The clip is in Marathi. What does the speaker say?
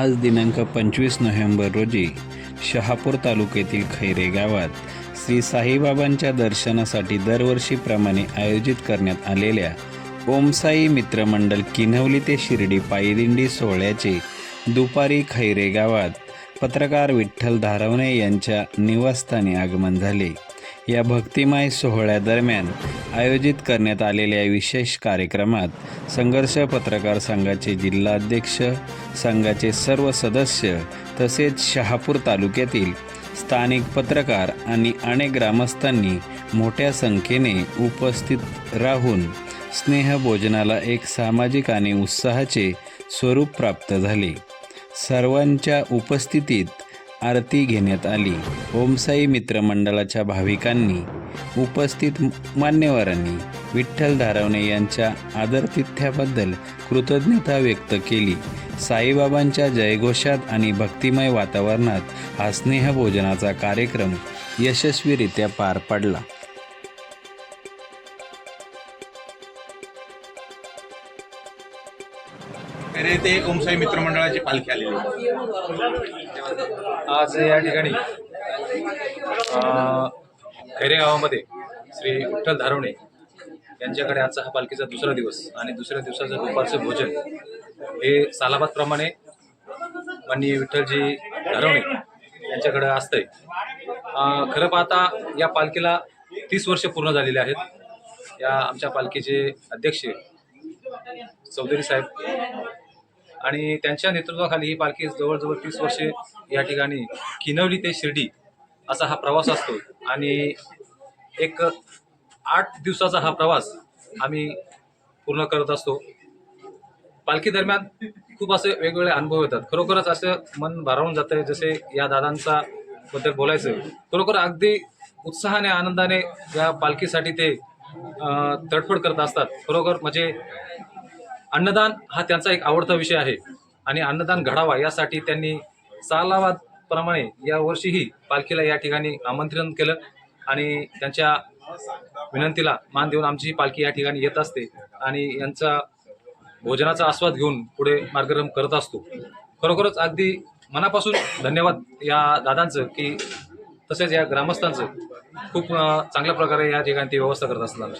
आज दिनांक पंचवीस नोव्हेंबर रोजी शहापूर तालुक्यातील खैरे गावात श्री साईबाबांच्या दर्शनासाठी दरवर्षीप्रमाणे आयोजित करण्यात आलेल्या ओमसाई मित्रमंडळ किनवली ते शिर्डी पायदिंडी सोहळ्याचे दुपारी खैरे गावात पत्रकार विठ्ठल धारवणे यांच्या निवासस्थानी आगमन झाले. या भक्तिमय सोहळ्यादरम्यान आयोजित करण्यात आलेल्या विशेष कार्यक्रमात संघर्ष पत्रकार संघाचे जिल्हाध्यक्ष संघाचे सर्व सदस्य तसेच शहापूर तालुक्यातील स्थानिक पत्रकार आणि अनेक ग्रामस्थांनी मोठ्या संख्येने उपस्थित राहून स्नेहभोजनाला एक सामाजिक आणि उत्साहाचे स्वरूप प्राप्त झाले. सर्वांच्या उपस्थितीत आरती घेण्यात आली. ओमसाई मित्रमंडळाच्या भाविकांनी उपस्थित मान्यवरांनी विठ्ठल धारवणे यांच्या आदरतिथ्याबद्दल कृतज्ञता व्यक्त केली. साईबाबांच्या जयघोषात आणि भक्तिमय वातावरणात हा स्नेहभोजनाचा कार्यक्रम यशस्वीरित्या पार पडला. अरे ते ओमसाई मित्रमंडळाची पालखी आलेली. आज या ठिकाणी खैरे गावामध्ये श्री विठ्ठल धारवणे यांच्याकडे आजचा हा पालखीचा दुसरा दिवस आणि दुसऱ्या दिवसाचं दुपारचं भोजन हे सालाबादप्रमाणे माननीय विठ्ठलजी धारवणे यांच्याकडे असतंय. खरं पाहता या पालखीला तीस वर्ष पूर्ण झालेले आहेत. या आमच्या पालखीचे अध्यक्ष चौधरी साहेब आणि त्यांच्या नेतृत्वाखाली ही पालखी जवळजवळ तीस वर्षे या ठिकाणी किनवली ते शिर्डी असा हा प्रवास असतो. आणि एक आठ दिवसाचा हा प्रवास आम्ही पूर्ण करत असतो. पालखी दरम्यान खूप असे वेगवेगळे अनुभव येतात. खरोखरच असं मन भारावून जातं जसे या दादांचा बद्दल बोलायचं खरोखर अगदी उत्साहाने आनंदाने या पालखीसाठी ते तडफड करत असतात. खरोखर म्हणजे अन्नदान हा त्यांचा एक आवडता विषय आहे. आणि अन्नदान घडावा यासाठी त्यांनी सालावादप्रमाणे यावर्षीही या वर्षीही पालखीला या ठिकाणी आमंत्रण केलं. आणि त्यांच्या विनंतीला मान देऊन आमची पालखी या ठिकाणी येत असते. आणि यांचा भोजनाचा आस्वाद घेऊन पुढे मार्गक्रम करत असतो. खरोखरच अगदी मनापासून धन्यवाद या दादांचं की तसेच या ग्रामस्थांचं खूप चांगल्या प्रकारे या ठिकाणी ती व्यवस्था करत असतात